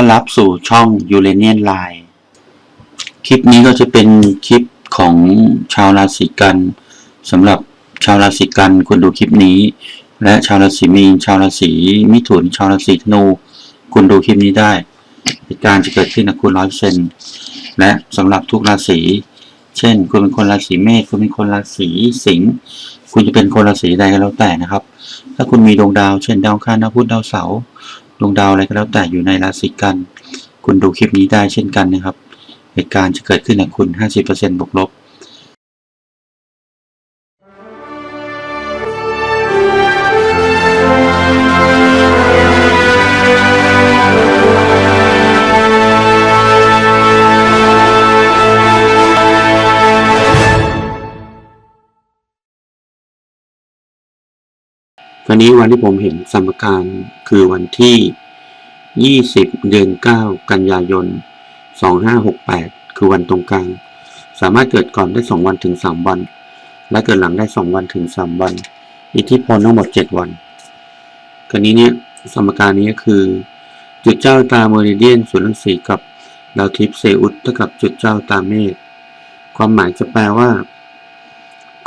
อนรับสู่ช่อง u r a n i a n Line คลิปนี้ก็จะเป็นคลิปของชาวราศีกันสำหรับชาวราศีกันควรดูคลิปนี้ และชาวราศีมีนชาวราศีมิถุนชาวราศีธนูควรดูคลิปนี้ได้เหตุการณ์จะเกิดขึ้นกับคุณร้อยเซนและสำหรับทุกราศี เช่น คุณเป็นคนราศีเมษคุณเป็นคนราศีสิงห์คุณจะเป็นคนราศีใดก็แล้วแต่นะครับ ถ้าคุณมีดวงดาว เช่นดาวคารดาวพุธดาวเสาร์ ดวงดาวอะไรก็แล้วแต่อยู่ในราศีกัน คุณดูคลิปนี้ได้เช่นกันนะครับ เหตุการณ์จะเกิดขึ้นกับคุณ 50%บวกลบ วันนี้วันที่ผมเห็นสมการคือวันที่ 20 เดือน 9 กันยายน 2568 คือวันตรงกลาง สามารถเกิดก่อนได้ 2 วันถึง 3 วัน และเกิดหลังได้ 2 วันถึง 3 วัน อิทธิพลทั้งหมด 7 วันกรณีเนี้ยสมการนี้คือ จุดเจ้าตาเมริเดียนส่วนรังสีกับดาวทิพย์เซอุสเท่ากับจุดเจ้าตาเมฆความหมายจะแปลว่า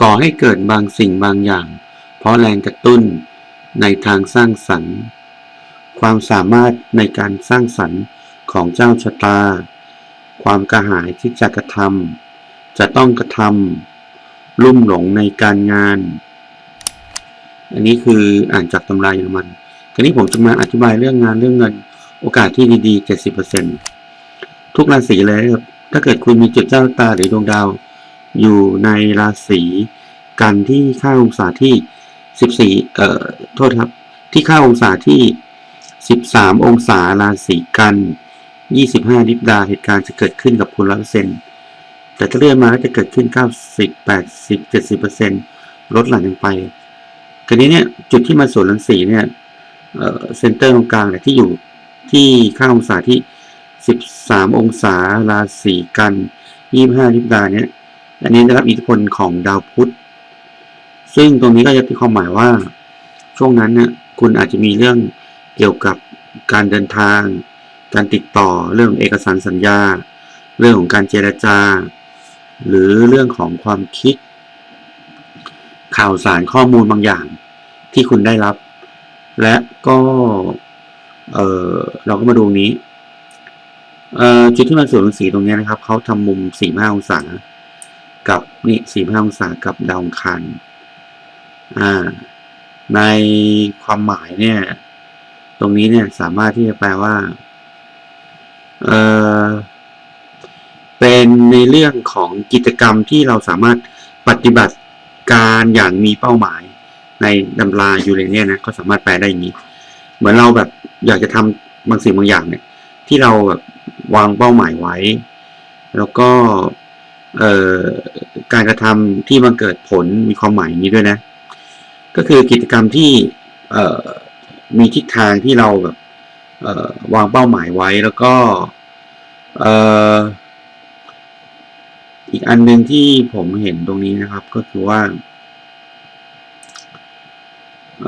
ก่อให้เกิดบางสิ่งบางอย่าง เพราะแรงกระตุ้นในทางสร้างสรรค์ ความสามารถในการสร้างสรรค์ของเจ้าชะตา ความกระหายที่จะกระทำจะต้องกระทำลุ่มหลงในการงาน อันนี้คืออ่านจากตำราเยอรมันทีนี้ผมจะมาอธิบายเรื่องงานเรื่องเงิน โอกาสที่ดีๆ 70%ทุกราศีเลยครับถ้าเกิดคุณมีจุดเจ้าตาหรือดวงดาว อยู่ในราศีกันที่ค่าองศาที่ 14เอ่อ โทษครับ ที่ค่าองศาที่13องศาราศีกัน25ลิบดาเหตุการณ์จะเกิดขึ้นกับคุณร้อยเปอร์เซ็นต์แต่ถ้าเลื่อนมาก็จะเกิดขึ้น90 80 70ลดหลั่นลงไปคราวนี้เนี่ยจุดที่มาสวนรังสีเนี่ยเอ่อเซนเตอร์ตรงกลางเนี่ยที่อยู่ที่ค่าองศาที่13องศาราศีกัน25ลิบดาเนี่ยอันนี้ได้รับอิทธิพลของดาวพุธ ซึ่งตรงนี้ก็จะมีความหมายว่า ช่วงนั้นเนี่ยคุณอาจจะมีเรื่องเกี่ยวกับการเดินทาง การติดต่อเรื่องเอกสารสัญญา เรื่องของการเจรจา หรือเรื่องของความคิด ข่าวสารข้อมูลบางอย่างที่คุณได้รับ และก็เออเราก็มาดูนี้เอ่อจุดที่มันสวนสีตรงนี้นะครับเขาทำมุมสี่ห้าองศา กับนี่สี่ห้าองศากับดาวอังคาร ในความหมายเนี่ย ตรงนี้เนี่ยสามารถที่จะแปลว่าเออเป็นในเรื่องของกิจกรรมที่เราสามารถปฏิบัติการอย่างมีเป้าหมายในดำรายูเรเนียนะก็สามารถแปลได้อย่างนี้ เหมือนเราแบบอยากจะทำบางสิ่งบางอย่างเนี่ย ที่เราแบบวางเป้าหมายไว้ แล้วก็เอ่อการกระทำที่มันเกิดผลมีความหมายอย่างนี้ด้วยนะ ก็คือกิจกรรมที่มีทิศทางที่เราแบบวางเป้าหมายไว้แล้วก็อ,อีกอันหนึ่งที่ผมเห็นตรงนี้นะครับก็คือว่าเ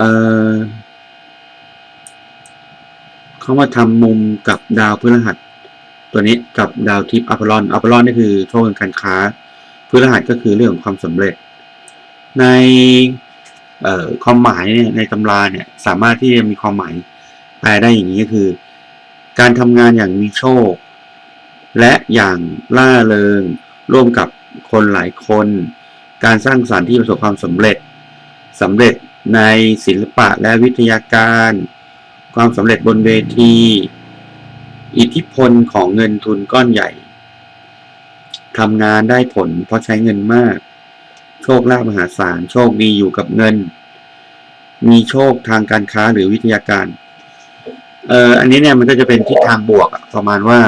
เขามาทำมุมกับดาวพฤหัส ตัวนี้กับดาวทิพย์อัปลอนอัปลอนนี่คือโชคการค้าพฤหัสก็คือเรื่องของความสำเร็จ ใน ความหมายเนี่ยในตำราเนี่ยสามารถที่จะมีความหมายแปลได้อย่างนี้ก็คือ การทำงานอย่างมีโชค และอย่างล่าเริง ร่วมกับคนหลายคน การสร้างสรรค์ที่ประสบความสำเร็จสำเร็จในศิลปะและวิทยาการ ความสำเร็จบนเวที อิทธิพลของเงินทุนก้อนใหญ่ทำงานได้ผลเพราะใช้เงินมาก โชคลาภมหาศาล โชคดีอยู่กับเงิน มีโชคทางการค้าหรือวิทยาการ เอ่อ อันนี้เนี่ยมันก็จะเป็นทิศทางบวกประมาณว่า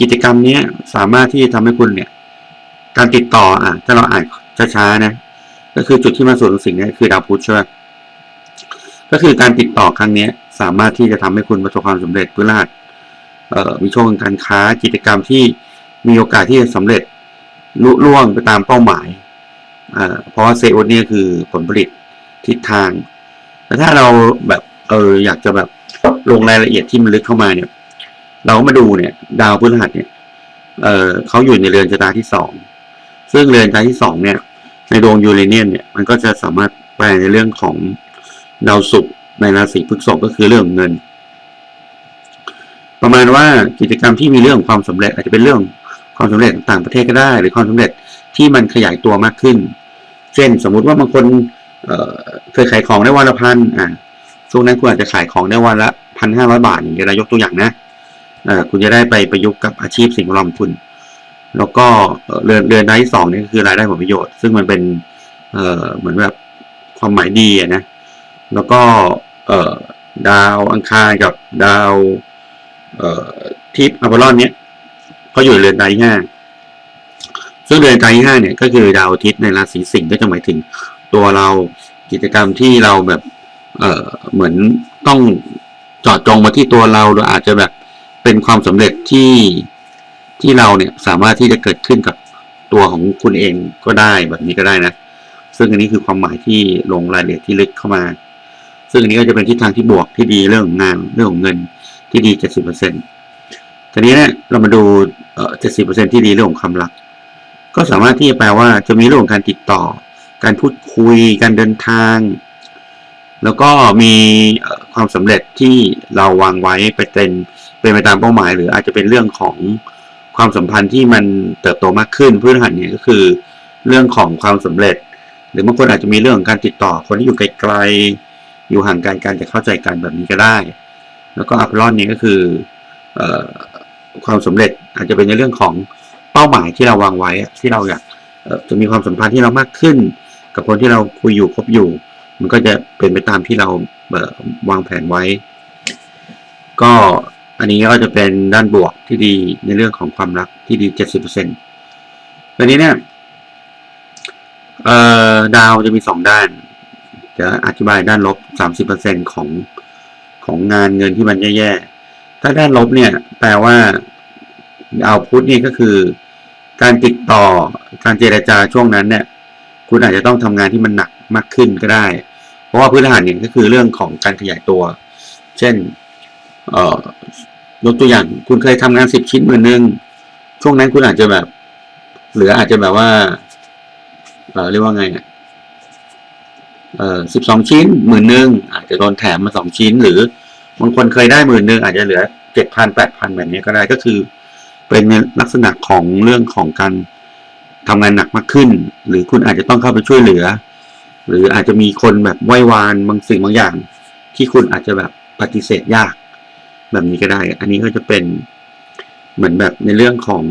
กิจกรรมนี้สามารถที่จะทำให้คุณเนี่ย การติดต่ออะ ถ้าเราอ่านช้าๆนะ ก็คือจุดที่มาส่วนของสิ่งนี้คือดาวพุธใช่ไหมก็คือการติดต่อครั้งนี้สามารถที่จะทำให้คุณประสบความสำเร็จพฤหัสเอ่อมีโชคทางการค้ากิจกรรมที่มีโอกาสที่จะสำเร็จลุล่วงไปตามเป้าหมาย เพราะว่าเซลล์เนี่ยคือผลผลิตทิศทางแต่ถ้าเราแบบเอออยากจะแบบลงรายละเอียดที่มันลึกเข้ามาเนี่ย เราก็มาดูเนี่ย ดาวพฤหัสเนี่ยเออเขาอยู่ในเรือนชะตาที่สองซึ่งเรือนชะตาที่สองเนี่ย ในดวงยูเรเนียนเนี่ยมันก็จะสามารถแปลในเรื่องของดาวศุกร์ในราศีพฤษภก็คือเรื่องเงิน ประมาณว่ากิจกรรมที่มีเรื่องความสำเร็จ อาจจะเป็นเรื่องความสำเร็จต่างประเทศก็ได้ หรือความสำเร็จ ที่มันขยายตัวมากขึ้น เช่นสมมุติว่าบางคนเเคยขายของได้วันละพันอ่าช่วงนั้นคุณอาจจะขายของได้วันละพันห้าร้อยบาทอย่างเงี้ยเรายกตัวอย่างนะอ่อคุณจะได้ไปประยุกต์กับอาชีพสิ่งแวดล้อมคุณ แล้วก็เรือนเรือนรายที่สองนี่ก็คือรายได้ผลประโยชน์ ซึ่งมันเป็นเอ่อเหมือนแบบความหมายดีอะนะ แล้วก็เอ่อดาวอังคารกับดาวเอ่อทิพย์อพอลลอนเนี้ยเขาอยู่เรือนรายที่ห้า ซึ่งเรือนรายที่ห้าเนี่ยก็คือดาวอาทิตย์ในราศีสิงห์ก็จะหมายถึงตัวเรากิจกรรมที่เราแบบ เอ่อเหมือนต้องจาะจงมาที่ตัวเราโดยอาจจะแบบเป็นความสำเร็จที่ที่เราเนี่ยสามารถที่จะเกิดขึ้นกับตัวของคุณเองก็ได้แบบนี้ก็ได้นะ ซึ่งอันนี้คือความหมายที่ลงรายละเอียดที่ลึกเข้ามา ซึ่งอันนี้ก็จะเป็นทิศทางที่บวกที่ดีเรื่องของงานเรื่องของเงินที่ดีเจ็ดสิบเปอร์เซ็นต์ทีนี้เนี่ยเรามาดูเอ่อเจ็ดสิบเปอร์เซ็นที่ดีเรื่องของความรัก ก็สามารถที่จะแปลว่าจะมีเรื่องของการติดต่อ การพูดคุย การเดินทาง แล้วก็มีความสำเร็จที่เราวางไว้ไปเป็นเป็นไปตามเป้าหมาย หรืออาจจะเป็นเรื่องของความสัมพันธ์ที่มันเติบโตมากขึ้นพื้นฐานเนี่ยก็คือ เรื่องของความสำเร็จ หรือบางคนอาจจะมีเรื่องของการติดต่อ คนที่อยู่ไกลๆอยู่ห่างไกลกันจะเข้าใจกันแบบนี้ก็ได้ แล้วก็อัพลอนเนี่ยก็คือความสำเร็จอาจจะเป็นในเรื่องของ ป้าหมายที่เราวางไว้ที่เราอยากจะมีความสัมพันธ์ที่เรามากขึ้น กับคนที่เราคุยอยู่คบอยู่ มันก็จะเป็นไปตามที่เราวางแผนไว้ ก็อันนี้ก็จะเป็นด้านบวกที่ดีในเรื่องของความรักที่ดีเจ็ดสิบเปอร์เซ็นต์ตอนนี้เนี่ยดาวจะมีสองด้าน จะอธิบายด้านลบสามสิบเปอร์เซ็นของของงานเงินที่มันแย่ๆ ถ้าด้านลบเนี่ย แปลว่าดาวพุธนี่ก็คือ การติดต่อการเจรจาช่วงนั้นเนี่ย คุณอาจจะต้องทำงานที่มันหนักมากขึ้นก็ได้ เพราะว่าพื้นฐานเนี่ยก็คือเรื่องของการขยายตัว เช่นเอ่อยกตัวอย่างคุณเคยทำงานสิบชิ้นหมื่นหนึ่งช่วงนั้นคุณอาจจะแบบเหลืออาจจะแบบว่าเอ่อเรียกว่าไงเอ่อสิบสองชิ้นหมื่นหนึ่งอาจจะโดนแถมมาสองชิ้น หรือบางคนเคยได้หมื่นหนึ่งอาจจะเหลือเจ็ดพันแปดพันแบบนี้ก็ได้ก็คือ เป็นในลักษณะของเรื่องของการทำงานหนักมากขึ้น หรือคุณอาจจะต้องเข้าไปช่วยเหลือ หรืออาจจะมีคนแบบไหว้วานบางสิ่งบางอย่าง ที่คุณอาจจะแบบปฏิเสธยาก แบบนี้ก็ได้ อันนี้ก็จะเป็นเหมือนแบบในเรื่องของ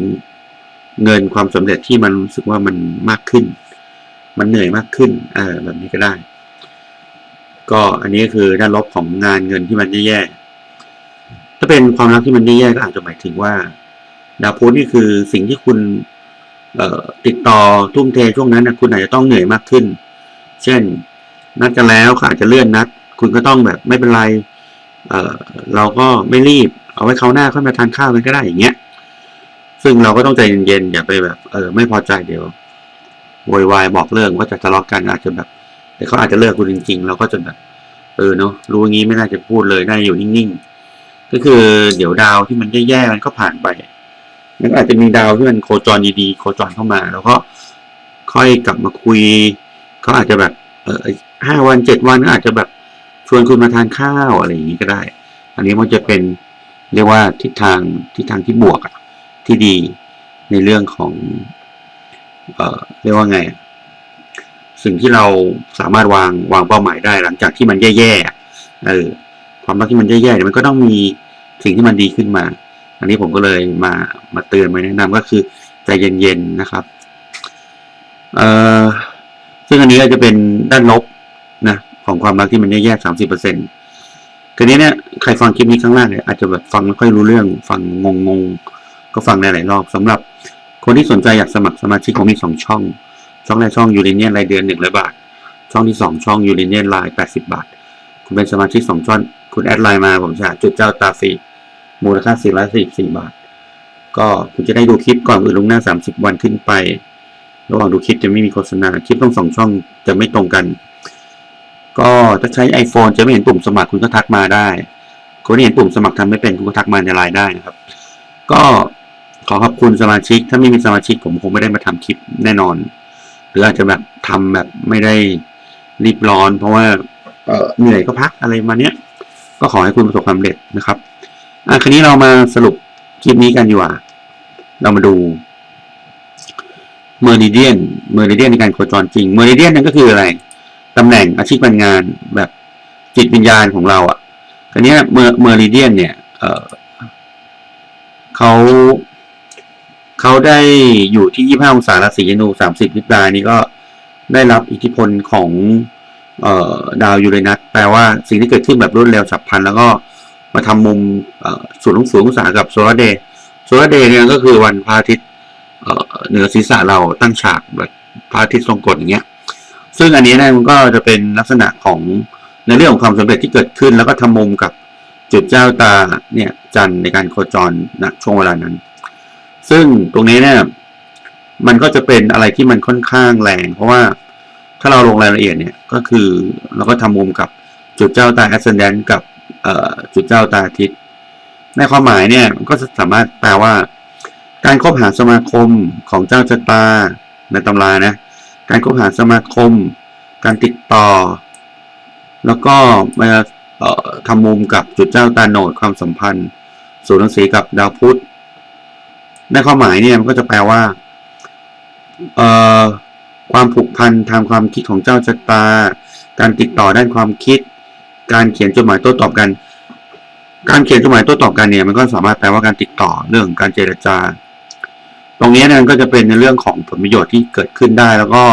เงินความสำเร็จที่มันรู้สึกว่ามันมากขึ้น มันเหนื่อยมากขึ้นเออแบบนี้ก็ได้ ก็อันนี้คือด้านลบของงานเงินที่มันแย่ๆถ้าเป็นความรักที่มันแย่ๆก็อาจจะหมายถึงว่า ดาวพุธนี่คือสิ่งที่คุณติดต่อทุ่มเทช่วงนั้นนะคุณอาจจะต้องเหนื่อยมากขึ้น เช่น นัดกันแล้วอาจจะเลื่อนนัด คุณก็ต้องแบบไม่เป็นไรเเราก็ไม่รีบ เอาไว้เขาวหน้าค่อยมาทานข้าวกันก็ได้อย่างเงี้ย ซึ่งเราก็ต้องใจเย็นๆอย่าไปแบบเออไม่พอใจเดี๋ยวโวยวายบอกเลิกว่าจะทะเลาะกันอาจจะแบบแต่เขาอาจจะเลิกคุณจริงๆ เราก็จะแบบ เออเนาะรู้อย่างงี้ไม่น่าจะพูดเลยน่าอยู่นิ่งๆ ก็คือเดี๋ยวดาวที่มันแย่ๆมันก็ผ่านไป มันก็อาจจะมีดาวที่มันโคจรดีๆโคจรเข้ามา แล้วก็ค่อยกลับมาคุยเขาอาจจะแบบเออห้าวันเจ็ดวันก็อาจจะแบบชวนคุณมาทานข้าวอะไรอย่างนี้ก็ได้ อันนี้มันจะเป็นเรียกว่าทิศทางทิศทางที่บวกอะที่ดีในเรื่องของ เอ่อเรียกว่าไง สิ่งที่เราสามารถวางวางเป้าหมายได้ หลังจากที่มันแย่ๆเออความรักที่มันแย่ๆเนี่ยมันก็ต้องมีสิ่งที่มันดีขึ้นมา อันนี้ผมก็เลยมามาเตือนมาแนะนำก็คือใจเย็นๆนะครับเอ่อซึ่งอันนี้ก็จะเป็นด้านลบนะของความรักที่มันแย่ๆสามสิบเปอร์เซ็นต์ทีนี้เนี่ยใครฟังคลิปนี้ครั้งแรกเนี่ยอาจจะแบบฟังไม่ค่อยรู้เรื่องฟังงงๆก็ฟังได้หลายรอบสำหรับคนที่สนใจอยากสมัครสมาชิกผมมีสองช่อง ช่องแรกช่องยูเรเนียนรายเดือนหนึ่งร้อยบาท ช่องที่สองช่องยูเรเนียนไลน์แปดสิบาท คุณเป็นสมาชิกสองช่องคุณแอดไลน์มาผมจะจุดเจ้าตาฟรี มูลค่าสี่ร้อยสี่สี่บาท ก็คุณจะได้ดูคลิปก่อนอื่นลวงหน้าสามสิบวันขึ้นไป ระหว่างดูคลิปจะไม่มีโฆษณา คลิปต้องสองช่องจะไม่ตรงกัน ก็ถ้าใช้ iPhone จะไม่เห็นปุ่มสมัครคุณก็ทักมาได้ คนที่เห็นปุ่มสมัครทำไม่เป็นคุณก็ทักมาในไลน์ได้นะครับ ก็ขอขอบคุณสมาชิก ถ้าไม่มีสมาชิกผมคงไม่ได้มาทำคลิปแน่นอน หรืออาจจะแบบทำแบบไม่ได้รีบร้อน เพราะว่าเออเหนื่อยก็พักอะไรมาเนี้ย ก็ขอให้คุณประสบความสำเร็จนะครับ อะคราวนี้เรามาสรุปคลิปนี้กันดีกว่า เรามาดูเมอริเดียนเมอริเดียนในการโคจรจริงเมอริเดียนนั่นก็คืออะไรตำแหน่งอาชีพการงานแบบจิตวิญญาณของเราอะคราวนี้เมอเมอริเดียนเนี่ยเเขาเขาได้อยู่ที่ 25 องศาราศีธนู30ลิบดานี้ก็ได้รับอิทธิพลของออดาวยูเรนัสแปลว่าสิ่งที่เกิดขึ้นแบบรวดเร็วฉับพลัน แล้วก็ มาทำมุมเอ่อศูนย์สูงองศากับโซลาร์เดย์โซลาร์เดย์เนี่ยก็คือวันพระอาทิตย์เหนือศีรษะเราตั้งฉากแบบพระอาทิตย์ทรงกฎอย่างเงี้ย ซึ่งอันนี้เนี่ยมันก็จะเป็นลักษณะของในเรื่องของความสำเร็จที่เกิดขึ้น แล้วก็ทำมุมกับจุดเจ้าตาเนี่ยจันในการโคจรณช่วงเวลานั้น ซึ่งตรงนี้เนี่ยมันก็จะเป็นอะไรที่มันค่อนข้างแรง เพราะว่าถ้าเราลงรายละเอียดเนี่ยก็คือเราก็ทำมุมกับจุดเจ้าตา ascendant กับ จุดเจ้าตาอาทิตย์ ในความหมายเนี่ย มันก็สามารถแปลว่า การคบหาสมาคมของเจ้าชะตาในตำรานะ การคบหาสมาคม การติดต่อ แล้วก็มาทำมุมกับจุดเจ้าตาโหนดความสัมพันธ์สูนย์สีกับดาวพุธในความหมายเนี่ยมันก็จะแปลว่าเอ่อความผูกพันทางความคิดของเจ้าชะตา การติดต่อด้านความคิด การเขียนจดหมายโต้ตอบกัน การเขียนจดหมายโต้ตอบกันเนี่ยมันก็สามารถแปลว่าการติดต่อเรื่องการเจรจา ตรงนี้เนี่ยมันก็จะเป็นในเรื่องของผลประโยชน์ที่เกิดขึ้นได้แล้วก็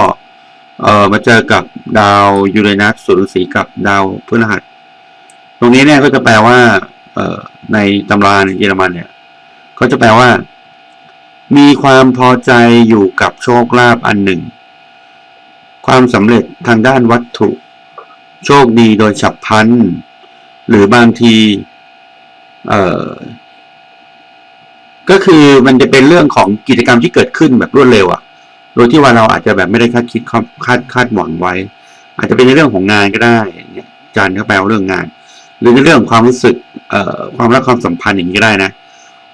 เอ่อมาเจอกับดาวยูเรนัสสุรสีกับดาวพฤหัส ตรงนี้เนี่ยก็จะแปลว่า เอ่อในตำราในเยอรมันเนี่ย ก็จะแปลว่า มีความพอใจอยู่กับโชคลาภอันหนึ่ง ความสำเร็จทางด้านวัตถุ โชคดีโดยฉับพลัน หรือบางที เอ่อ ก็คือมันจะเป็นเรื่องของกิจกรรมที่เกิดขึ้นแบบรวดเร็วอะโดยที่ว่าเราอาจจะแบบไม่ได้คาดคิดคาดคาดคาดหวังไว้ อาจจะเป็นในเรื่องของงานก็ได้เนี่ยจารย์เขาแปลว่าเรื่องงาน หรือในเรื่องของความรู้สึก เอ่อ ความรักความสัมพันธ์อย่างนี้ก็ได้นะ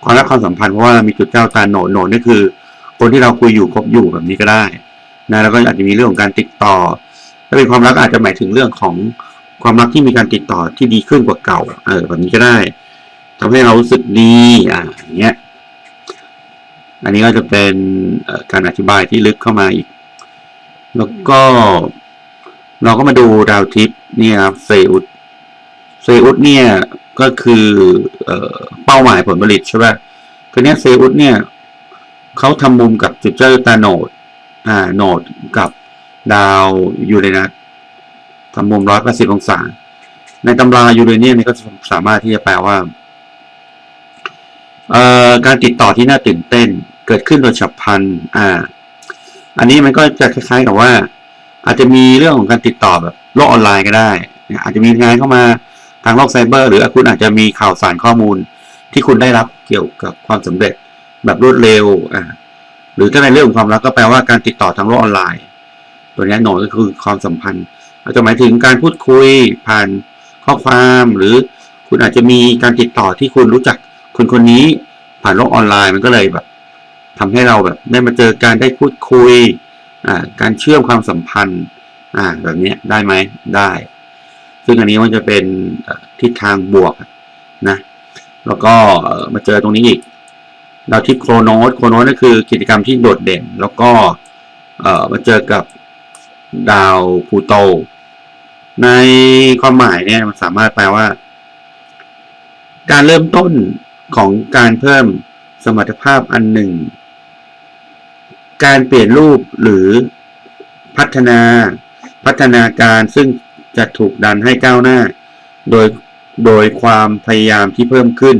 ความรักความสัมพันธ์เพราะว่ามีจุดเจ้าตาโหนดโหนดนี่คือ คนที่เราคุยอยู่คบอยู่แบบนี้ก็ได้นะแล้วก็อาจจะมีเรื่องของการติดต่อ ถ้าเป็นความรักอาจจะหมายถึงเรื่องของความรักที่มีการติดต่อที่ดีขึ้นกว่าเก่า เออแบบนี้ก็ได้ทำให้เรารู้สึกดีอ่าอย่างเงี้ย อันนี้ก็จะเป็นการอธิบายที่ลึกเข้ามาอีก แล้วก็ เราก็มาดูดาวทิพย์เนี่ยครับเซอุดเซอุดเนี่ยก็คือเออเป้าหมายผลผลิตใช่ป่ะคือเนี้ยเซอุดเนี่ยเขาทำมุมกับจุดเจ้าตาโนดอ่าโนดกับ ดาวยูเรนัสทำมุมร้อยแปดสิบองศา ในตำรายูเรเนียนนี่ก็สามารถที่จะแปลว่าการติดต่อที่น่าตื่นเต้น เกิดขึ้นโดยฉับพลันอ่า อันนี้มันก็จะคล้ายๆกับว่า อาจจะมีเรื่องของการติดต่อแบบโลกออนไลน์ก็ได้ อาจจะมีงานเข้ามาทางโลกไซเบอร์ หรือคุณอาจจะมีข่าวสารข้อมูลที่คุณได้รับเกี่ยวกับความสำเร็จแบบรวดเร็วอ่าหรือถ้าในเรื่องของความรักก็แปลว่าการติดต่อทางโลกออนไลน์ ตัวนี้โหนดก็คือความสัมพันธ์ อาจจะหมายถึงการพูดคุยผ่านข้อความหรือคุณอาจจะมีการติดต่อที่คุณรู้จักคนคนนี้ผ่านโลกออนไลน์มันก็เลยแบบทำให้เราแบบได้มาเจอการได้พูดคุยการเชื่อมความสัมพันธ์แบบนี้ได้ไหมได้ ซึ่งอันนี้มันจะเป็นทิศทางบวกนะแล้วก็มาเจอตรงนี้อีกดาวทิพย์โครโนสโครโนสก็คือกิจกรรมที่โดดเด่น แล้วก็มาเจอกับ ดาวพูโต ในความหมายเนี่ยมันสามารถแปลว่า การเริ่มต้นของการเพิ่มสมรรถภาพอันหนึ่ง การเปลี่ยนรูปหรือพัฒนาพัฒนาการซึ่งจะถูกดันให้ก้าวหน้า โดยโดยความพยายามที่เพิ่มขึ้น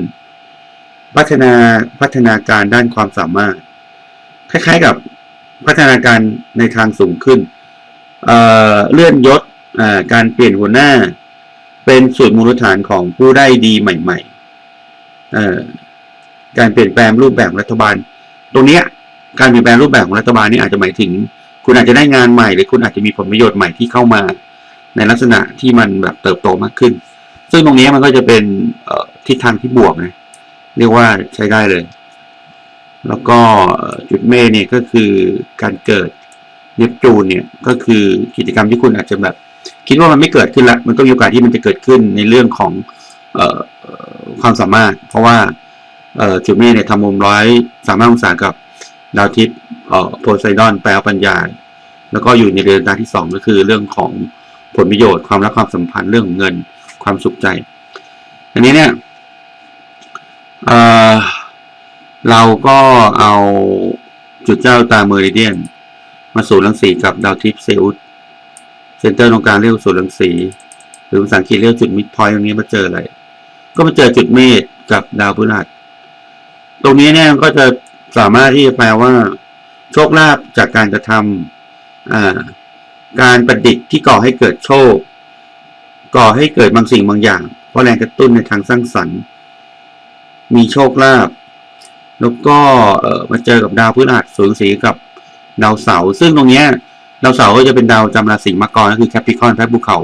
พัฒนาพัฒนาการด้านความสามารถ คล้ายๆกับพัฒนาการในทางสูงขึ้น เอ่อเลื่อนยศอ่าการเปลี่ยนหัวหน้า เป็นส่วนมูลฐานของผู้ได้ดีใหม่ๆเอ่อการเปลี่ยนแปลงรูปแบบรัฐบาล ตรงนี้การเปลี่ยนแปลงรูปแบบของรัฐบาลนี่อาจจะหมายถึง คุณอาจจะได้งานใหม่ หรือคุณอาจจะมีผลประโยชน์ใหม่ที่เข้ามา ในลักษณะที่มันแบบเติบโตมากขึ้น ซึ่งตรงนี้มันก็จะเป็นทิศทางที่บวกนะเรียกว่าใช้ได้เลย แล้วก็จุดเมษเนี่ยก็คือการเกิด เนปจูนเนี่ยก็คือกิจกรรมที่คุณอาจจะแบบ คิดว่ามันไม่เกิดขึ้นละมันก็มีโอกาสที่มันจะเกิดขึ้นในเรื่องของออความสามารถ เพราะว่าจุดเมษเนี่ยทำมุมร้อยสามารถองศากับดาวทิศเอ่อโพไซดอนแปลว่าปัญญา แล้วก็อยู่ในเดือนดาวที่สองก็คือเรื่องของผลประโยชน์ความรักความสัมพันธ์เรื่องของเงินความสุขใจ อันนี้เนี่ยเเราก็เอาจุดเจ้าตาเมอริเดียน มาสู่รังสีกับดาวทิพย์เซอุสเซนเตอร์ตรงกลางเรียกสู่รังสี หรือภาษาอังกฤษเรียกว่าจุดมิดพอยต์ตรงนี้มาเจออะไร ก็มาเจอจุดเมษกับดาวพฤหัสตรงนี้เนี่ยก็จะสามารถที่จะแปลว่า โชคลาภจากการกระทำการประดิษฐ์ที่ก่อให้เกิดโชค ก่อให้เกิดบางสิ่งบางอย่าง เพราะแรงกระตุ้นในทางสร้างสรรค์ มีโชคลาภแล้วก็มาเจอกับดาวพฤหัสสูญสีกับ ดาวเสาร์ซึ่งตรงเนี้ยดาวเสาร์ก็จะเป็นดาวจำราศีมังกรก็คือแคปิคอนแพะภูเขา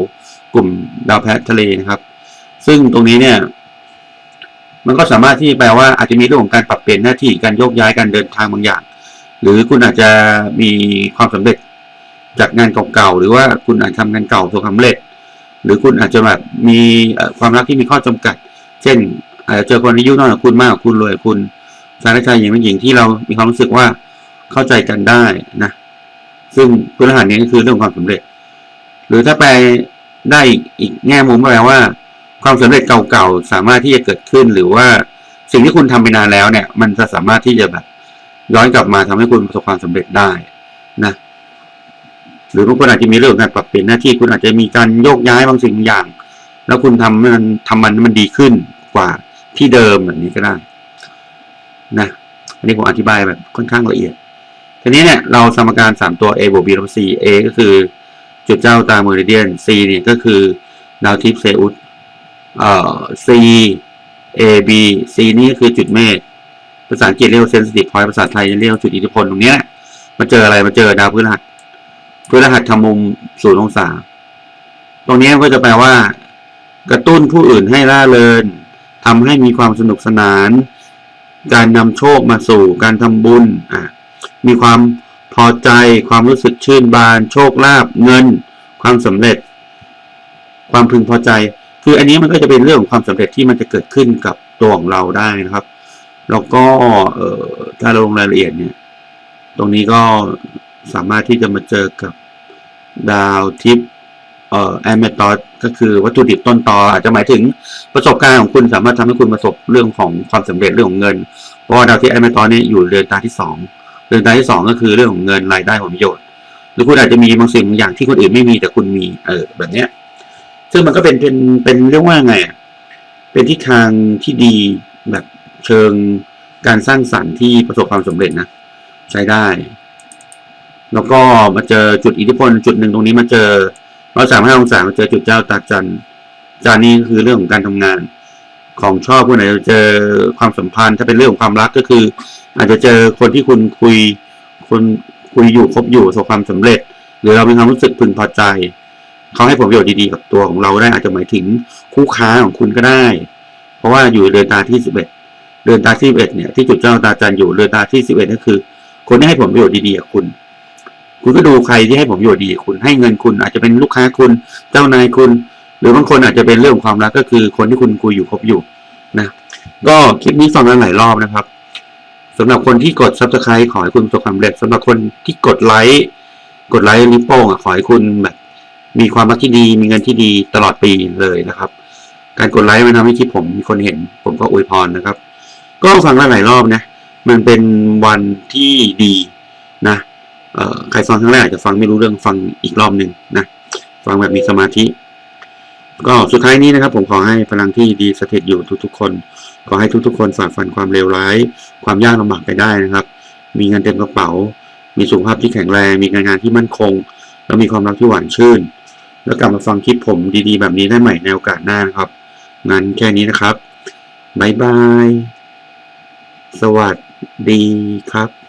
กลุ่มดาวแพะทะเลนะครับ ซึ่งตรงนี้เนี่ย มันก็สามารถที่แปลว่าอาจจะมีเรื่องของการปรับเปลี่ยนหน้าที่การโยกย้ายการเดินทางบางอย่าง หรือคุณอาจจะมีความสำเร็จจากงานเก่าๆหรือว่าคุณอาจทำงานเก่าประสบความสำเร็จ หรือคุณอาจจะแบบมีความรักที่มีข้อจำกัด เช่นอาจจะเจอคนอายุน้อยกว่าคุณมากกว่าคุณรวยกว่าคุณชายและชายหญิงเป็นหญิงที่เรามีความรู้สึกว่า เข้าใจกันได้นะซึ่งพื้นฐานนี้ก็คือเรื่องความสำเร็จ หรือถ้าแปได้อีกแง่มุมแปลว่า ความสำเร็จเก่าๆสามารถที่จะเกิดขึ้น หรือว่าสิ่งที่คุณทำไปนานแล้วเนี่ย มันจะสามารถที่จะแบบย้อนกลับมาทำให้คุณประสบความสำเร็จได้นะหรือบางคนอาจจะมีเรื่องการปรับเปลี่ยนหน้าที่คุณอาจจะมีการโยกย้ายบางสิ่งบางอย่าง แล้วคุณทำมันทำมันมันดีขึ้นกว่าที่เดิมแบบนี้ก็ได้นะอันนี้ผมอธิบายแบบค่อนข้างละเอียด ทีนี้เนี่ยเราสมการสามตัว a บวก b ลบ c a ก็คือจุดเจ้าตาเมอริเดียน c เนี่ยก็คือดาวทิพย์เซอุสเอ่อ c a b c นี่ก็คือจุดเมฆภาษาอังกฤษเรียกว่า sensitive point ภาษาไทยเรียกว่าจุดอิทธิพลตรงนี้มาเจออะไรมาเจอดาวพฤหัสพฤหัสทำมุมศูนย์องศา ตรงนี้ก็จะแปลว่า กระตุ้นผู้อื่นให้ล่าเริงทำให้มีความสนุกสนาน การนำโชคมาสู่การทำบุญอะ มีความพอใจ ความรู้สึกชื่นบาน โชคลาภเงิน ความสำเร็จ ความพึงพอใจ คืออันนี้มันก็จะเป็นเรื่องของความสำเร็จที่มันจะเกิดขึ้นกับตัวของเราได้นะครับ แล้วก็เอ่อถ้าเราลงรายละเอียดเนี่ย ตรงนี้ก็สามารถที่จะมาเจอกับดาวทิพย์เอ่อแอมเมตอสก็คือวัตถุดิบต้นตออาจจะหมายถึงประสบการณ์ของคุณสามารถทำให้คุณประสบเรื่องของความสำเร็จเรื่องของเงิน เพราะว่าดาวทิพย์แอมเมตอสนี่อยู่เรือนตาที่สอง เรื่องการที่สองก็คือเรื่องของเงินรายได้ผลประโยชน์ หรือคุณอาจจะมีบางสิ่งบางอย่างที่คนอื่นไม่มีแต่คุณมี เออ แบบเนี้ย ซึ่งมันก็เป็นเป็นเป็นเรียกว่าไงอะเป็นทิศทางที่ดีแบบเชิงการสร้างสรรค์ที่ประสบความสำเร็จนะใช้ได้ แล้วก็มาเจอจุดอิทธิพลจุดหนึ่งตรงนี้มาเจอร้อยสามห้าองศามาเจอจุดเจ้าตาจันจานนี้ก็คือเรื่องของการทำงาน ของชอบคุณอาจจะเจอความสัมพันธ์ ถ้าเป็นเรื่องของความรักก็คือ อาจจะเจอคนที่คุณคุย คนคุยอยู่คบอยู่ประสบความสำเร็จ หรือเรามีความรู้สึกพึงพอใจ เขาให้ผลประโยชน์ดีๆกับตัวของเราได้อาจจะหมายถึงคู่ค้าของคุณก็ได้ เพราะว่าอยู่เรือนตาที่สิบเอ็ดเรือนตาที่สิบเอ็ดเนี่ยที่จุดเจ้าตาจันอยู่เรือนตาที่สิบเอ็ดก็คือ คนที่ให้ผลประโยชน์ดีๆกับคุณ คุณก็ดูใครที่ให้ผลประโยชน์ดีกับคุณให้เงินคุณ อาจจะเป็นลูกค้าคุณเจ้านายคุณ หรือบางคนอาจจะเป็นเรื่องของความรักก็คือคนที่คุณคุยอยู่คบอยู่นะก็คลิปนี้ฟังกันหลายรอบนะครับ สำหรับคนที่กด subscribe ขอให้คุณประสบความสำเร็จสำหรับคนที่กดไลค์กดไลค์นิ้วโป้งอะขอให้คุณแบบ มีความรักที่ดี มีเงินที่ดีตลอดปีเลยนะครับ การกดไลค์มันทำให้คลิปผมมีคนเห็น ผมก็อวยพรนะครับ ก็ฟังหลายรอบนะมันเป็นวันที่ดีนะใครฟังครั้งแรกอาจจะฟังไม่รู้เรื่องฟังอีกรอบหนึ่งนะฟังแบบมีสมาธิ ก็สุดท้ายนี้นะครับ ผมขอให้พลังที่ดีสถิตอยู่ทุกๆคน ขอให้ทุกๆ คนฝ่าฟันความเลวร้าย ความยากลำบากไปได้นะครับ มีเงินเต็มกระเป๋า มีสุขภาพที่แข็งแรง มีการงานที่มั่นคง แล้วมีความรักที่หวานชื่น แล้วกลับมาฟังคลิปผมดีๆ แบบนี้ได้ใหม่ในโอกาสหน้านะครับ งั้นแค่นี้นะครับบ๊ายบาย สวัสดีครับ